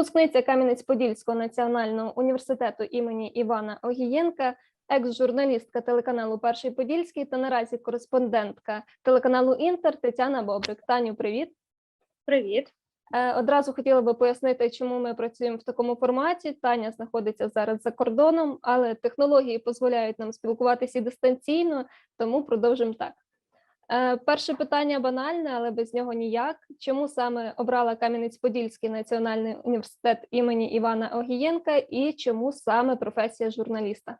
Випускниця Кам'янець-Подільського національного університету імені Івана Огієнка, екс-журналістка телеканалу Перший Подільський та наразі кореспондентка телеканалу Інтер Тетяна Бобрик. Таню, привіт. Привіт. Е, Одразу хотіла би пояснити, чому ми працюємо в такому форматі. Таня знаходиться зараз за кордоном, але технології дозволяють нам спілкуватися і дистанційно, тому продовжимо так. Е, Перше питання банальне, але без нього ніяк. Чому саме обрала Кам'янець-Подільський національний університет імені Івана Огієнка і чому саме професія журналіста?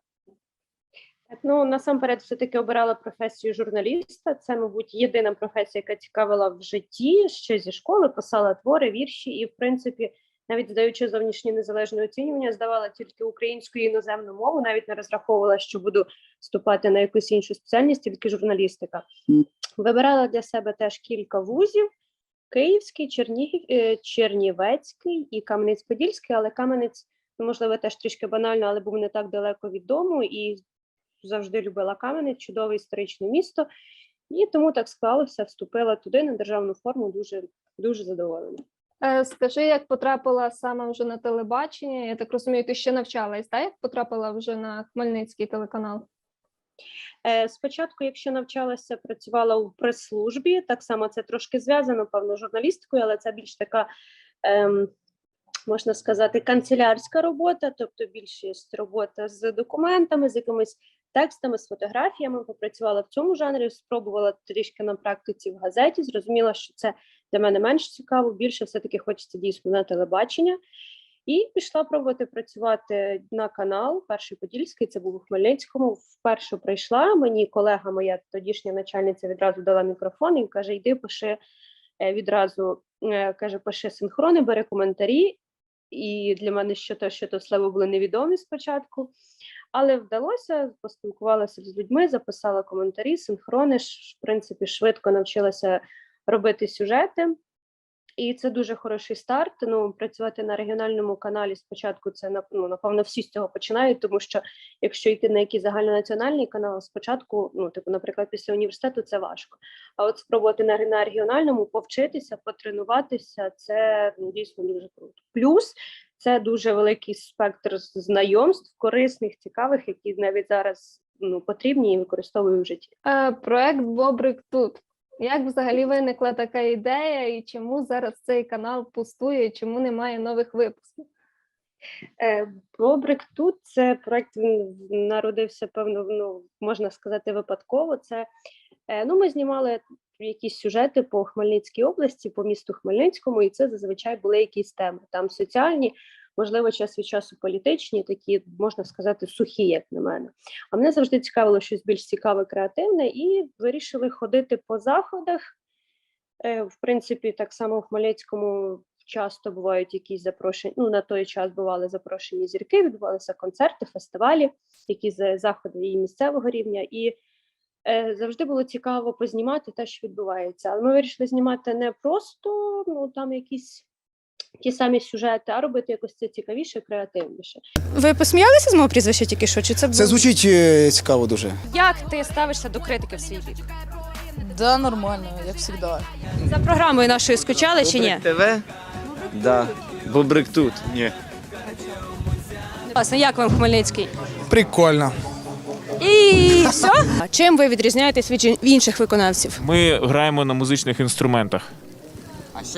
Ну насамперед, все таки обирала професію журналіста. Це, мабуть, єдина професія, яка цікавила в житті. Ще зі школи писала твори, вірші, і в принципі, навіть здаючи зовнішнє незалежне оцінювання, здавала тільки українську і іноземну мову. Навіть не розраховувала, що буду вступати на якусь іншу спеціальність, тільки журналістика. Вибирала для себе теж кілька вузів: Київський, Чернігів, е, Чернівецький і Кам'янець-Подільський, але Кам'янець, ну, можливо, теж трішки банально, але був не так далеко від дому і завжди любила Кам'янець, чудове історичне місто. І тому так склалося, вступила туди на державну форму, дуже, дуже задоволена. Е, Скажи, як потрапила саме вже на телебачення? Я так розумію, ти ще навчалась, так? Як потрапила вже на Хмельницький телеканал? Е, Спочатку, якщо навчалася, працювала у прес-службі, так само це трошки зв'язано, певно, з журналістикою, але це більш така, ем, можна сказати, канцелярська робота, тобто більшість робота з документами, з якимись текстами, з фотографіями. Попрацювала в цьому жанрі, спробувала трішки на практиці в газеті, зрозуміла, що це для мене менш цікаво, більше все-таки хочеться дійсно на телебачення. І пішла пробувати працювати на канал Перший Подільський. Це був у Хмельницькому. Вперше прийшла. Мені колега, моя тодішня начальниця, відразу дала мікрофон і каже: Йди, пиши е, відразу е, каже, пиши синхрони, бери коментарі. І для мене що то, що то слово були невідомі спочатку. Але вдалося, поспілкувалася з людьми, записала коментарі, синхрони. В принципі, швидко навчилася робити сюжети. І це дуже хороший старт. Ну, працювати на регіональному каналі спочатку це ну, напевно всі з цього починають, тому що якщо йти на якийсь загальнонаціональний канал, спочатку, ну, типу, наприклад, після університету це важко. А от спробувати на, на регіональному повчитися, потренуватися, це ну, дійсно дуже круто. Плюс це дуже великий спектр знайомств, корисних, цікавих, які навіть зараз ну, потрібні і використовую в житті. Е, Проект Бобрик тут. Як взагалі виникла така ідея, і чому зараз цей канал пустує, чому немає нових випусків? Е, Бобрик тут це проект він народився, певно, ну можна сказати, випадково. Це е, ну, ми знімали якісь сюжети по Хмельницькій області, по місту Хмельницькому, і це зазвичай були якісь теми. Там соціальні, можливо, час від часу політичні, такі можна сказати, сухі, як на мене. А мене завжди цікавило щось більш цікаве, креативне, і вирішили ходити по заходах. Е, В принципі, так само в Хмельницькому часто бувають якісь запрошення. Ну, на той час бували запрошені зірки, відбувалися концерти, фестивалі, які заходи і місцевого рівня. І е, завжди було цікаво познімати те, що відбувається. Але ми вирішили знімати не просто ну там якісь ті самі сюжети, а робити якось це цікавіше, креативніше. Ви посміялися з мого прізвища тільки що? Чи це Це був- звучить е, цікаво дуже. Як ти ставишся до критики в свій бік? Да, нормально, як завжди. За програмою нашою скучали чи ні? ТВ? Да. Бобрик тут. Ні. Власне, як вам Хмельницький? Прикольно. І все? А чим ви відрізняєтесь від жін- інших виконавців? Ми граємо на музичних інструментах.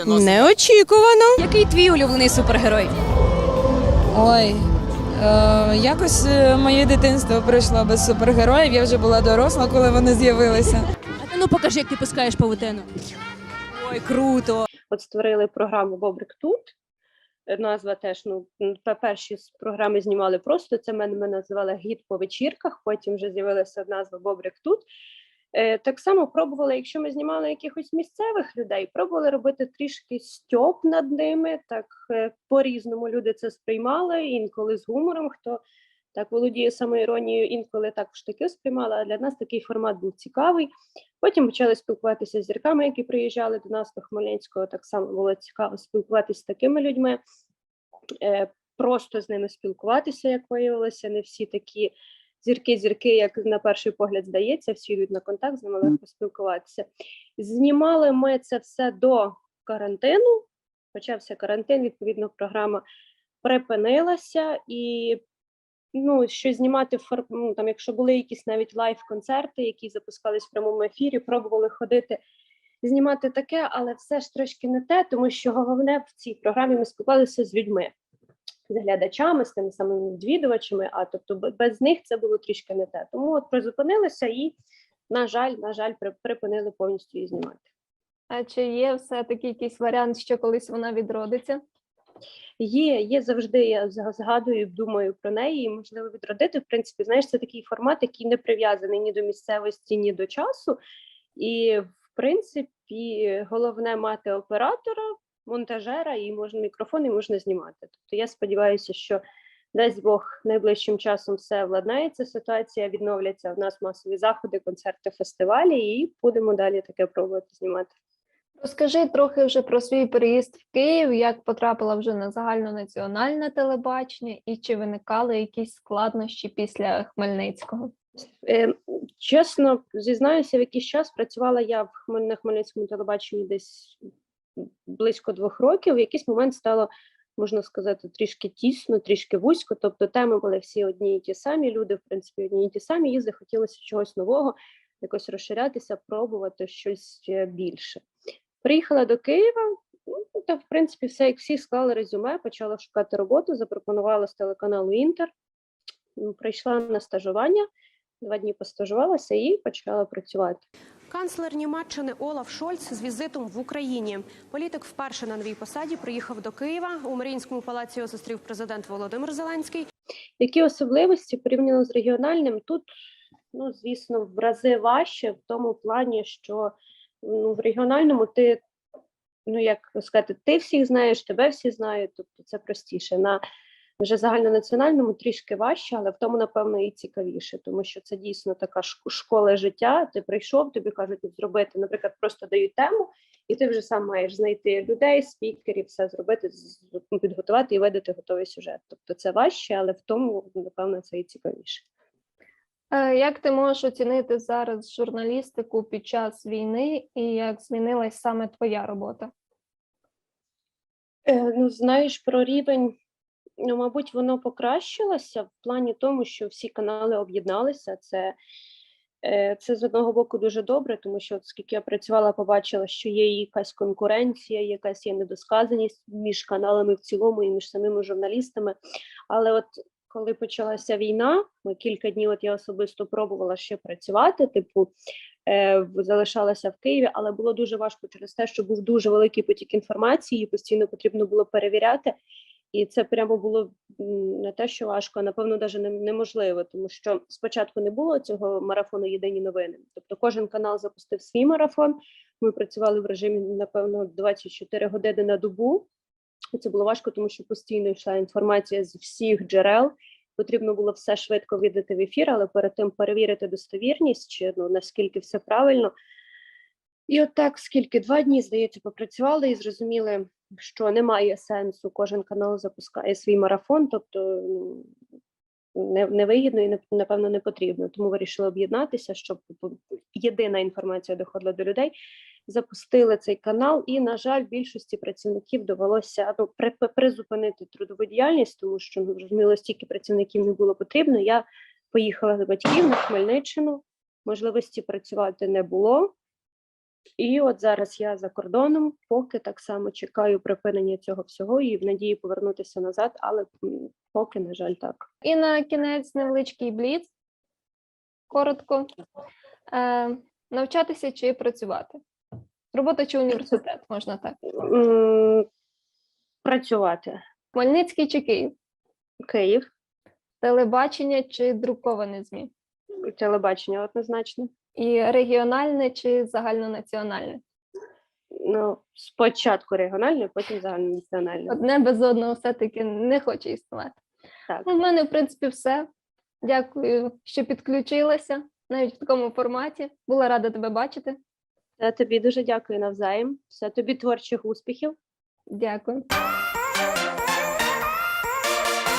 Неочікувано. Який твій улюблений супергерой? Ой. Е, якось е, моє дитинство пройшло без супергероїв. Я вже була доросла, коли вони з'явилися. А ти ну покажи, як ти пускаєш павутину. Ой, круто. От створили програму Бобрик тут. Назва теж ну перші з програми знімали просто. Це мене ми називали гід по вечірках. Потім вже з'явилася назва Бобрик тут. Е, так само пробували, якщо ми знімали якихось місцевих людей, пробували робити трішки стьоп над ними. Так е, по-різному люди це сприймали, інколи з гумором. Хто так володіє самоіронією, інколи також таке сприймали. А для нас такий формат був цікавий. Потім почали спілкуватися з зірками, які приїжджали до нас до Хмельницького. Так само було цікаво спілкуватися з такими людьми, е, просто з ними спілкуватися, як виявилося. Не всі такі зірки-зірки, як на перший погляд здається, всі йдуть на контакт, з ними легко спілкуватися. Знімали ми це все до карантину. почався карантин, відповідно, програма припинилася і. Ну, що знімати ну, там, якщо були якісь навіть лайв-концерти, які запускались в прямому ефірі, пробували ходити, знімати таке, але все ж трошки не те, тому що головне в цій програмі ми спілкувалися з людьми, з глядачами, з тими самими відвідувачами, а тобто без них це було трішки не те. Тому от призупинилися і, на жаль, на жаль, при- припинили повністю її знімати. А чи є все-таки якийсь варіант, що колись вона відродиться? Є, є завжди. Я згадую, думаю про неї, і можливо відродити. В принципі, знаєш, це такий формат, який не прив'язаний ні до місцевості, ні до часу. І в принципі, головне мати оператора, монтажера, і можна мікрофон, і можна знімати. Тобто я сподіваюся, що дасть Бог найближчим часом все владнається. Ситуація відновляться. В нас масові заходи, концерти, фестивалі, і будемо далі таке пробувати знімати. Розкажи трохи вже про свій переїзд в Київ, як потрапила вже на загальнонаціональне телебачення, і чи виникали якісь складнощі після Хмельницького? Е, чесно зізнаюся, в якийсь час працювала я в на Хмельницькому телебаченні десь близько двох років. В якийсь момент стало, можна сказати, трішки тісно, трішки вузько. Тобто теми були всі одні і ті самі, люди, в принципі, одні і ті самі, і захотілося чогось нового, якось розширятися, пробувати щось е, більше. Приїхала до Києва. Ну, та в принципі, все як всі склали резюме, почала шукати роботу, запропонувала з телеканалу Інтер. Прийшла на стажування, два дні постажувалася і почала працювати. Канцлер Німеччини Олаф Шольц з візитом в Україні. Політик вперше на новій посаді приїхав до Києва. У Маріїнському палаці його зустрів президент Володимир Зеленський. Які особливості порівняно з регіональним? Тут, ну звісно, в рази важче в тому плані, що ну, в регіональному ти, ну як сказати, ти всіх знаєш, тебе всі знають, тобто це простіше. На вже загальнонаціональному трішки важче, але в тому, напевно, і цікавіше, тому що це дійсно така шк- школа життя. Ти прийшов, тобі кажуть зробити, наприклад, просто дають тему, і ти вже сам маєш знайти людей, спікерів, все зробити, ну, підготувати і видати готовий сюжет. Тобто це важче, але в тому, напевно, це і цікавіше. Е, Як ти можеш оцінити зараз журналістику під час війни і як змінилась саме твоя робота? Е, ну, знаєш, про рівень, ну, мабуть, воно покращилося в плані тому, що всі канали об'єдналися. Це, е, це з одного боку дуже добре, тому що от скільки я працювала, побачила, що є якась конкуренція, якась є недосказаність між каналами в цілому і між самими журналістами. Але от коли почалася війна, ми кілька днів от я особисто пробувала ще працювати, типу, е, залишалася в Києві, але було дуже важко через те, що був дуже великий потік інформації, і постійно потрібно було перевіряти. І це прямо було не те, що важко, а напевно, навіть неможливо, тому що спочатку не було цього марафону Єдині новини. Тобто кожен канал запустив свій марафон. Ми працювали в режимі, напевно, 24 години на добу. І це було важко, тому що постійно йшла інформація з всіх джерел. Потрібно було все швидко віддати в ефір, але перед тим перевірити достовірність, чи ну наскільки все правильно. І от так, скільки два дні, здається, попрацювали і зрозуміли, що немає сенсу. Кожен канал запускає свій марафон, тобто ну, не, невигідно і напевно не потрібно. Тому вирішили об'єднатися, щоб єдина інформація доходила до людей. Запустили цей канал, і, на жаль, більшості працівників довелося ну, при- призупинити трудову діяльність, тому що ну, зрозуміло, стільки працівників не було потрібно. Я поїхала до батьків на Хмельниччину, можливості працювати не було. І от зараз я за кордоном, поки так само чекаю припинення цього всього і в надії повернутися назад, але поки, на жаль, так. І на кінець невеличкий бліц. Коротко. Е, навчатися чи працювати? Робота чи університет, можна так. Працювати. Хмельницький чи Київ? Київ, Телебачення чи друковане ЗМІ? телебачення однозначно. І регіональне чи загальнонаціональне? Ну, спочатку регіональне, потім загальнонаціональне. Одне без одного все-таки не хоче існувати. Так. Ну, в мене, в принципі, все. Дякую, що підключилася навіть в такому форматі. Була рада тебе бачити. Тобі дуже дякую навзаєм. Все тобі творчих успіхів. Дякую.